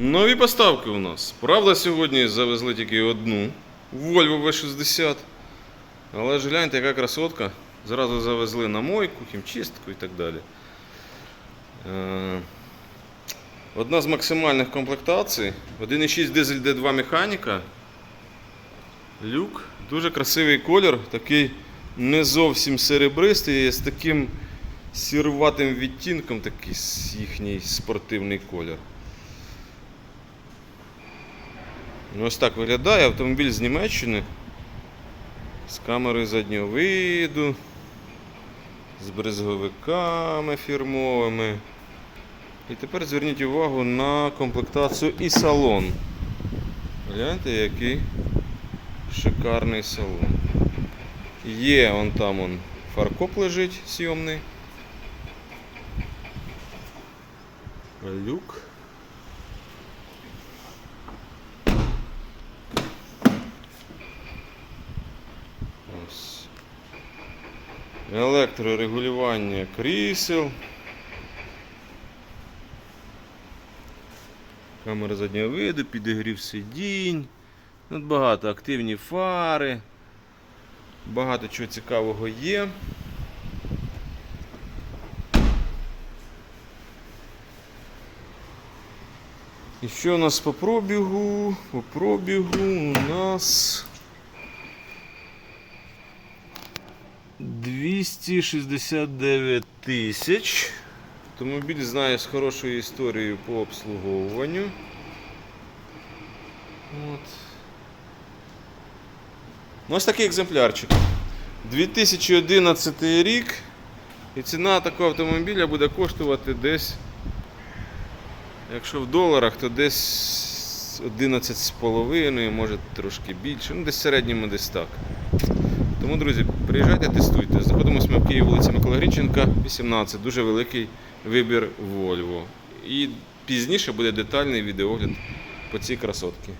Нові поставки у нас. Правда, сьогодні завезли тільки одну Volvo V60. Але ж гляньте, яка красотка. Зразу завезли на мойку, хімчистку і так далі. Е, Одна з максимальних комплектацій. 1.6 дизель D2 механіка. Люк. Дуже красивий колір, такий не зовсім серебристий, з таким сіруватим відтінком, такий їхній спортивний колір. Ну, Ось так виглядає автомобіль з Німеччини. З камерою заднього виду, з брезговиками фірмовими. І тепер зверніть увагу на комплектацію і салон. Гляньте, який шикарний салон. Є он там он фаркоп лежить сйомний. Люк. Ось. Електрорегулювання крісел. Камера заднього виду, підігрів сидінь. Тут багато активні фари. Багато чого цікавого є. І що у нас по пробігу? По пробігу у нас 269 тисяч. Автомобіль знає з хорошою історією по обслуговуванню. От. Ну, ось такий екземплярчик. 2011 рік. І ціна такого автомобіля буде коштувати десь, якщо в доларах, то десь 11,5, може трошки більше. Ну, десь в середньому десь так. Тому, друзі, приїжджайте, тестуйте. Знаходимося ми в Києві, вулиця Микола Грінченка, 18. Дуже великий вибір Volvo. І пізніше буде детальний відеогляд по цій красотці.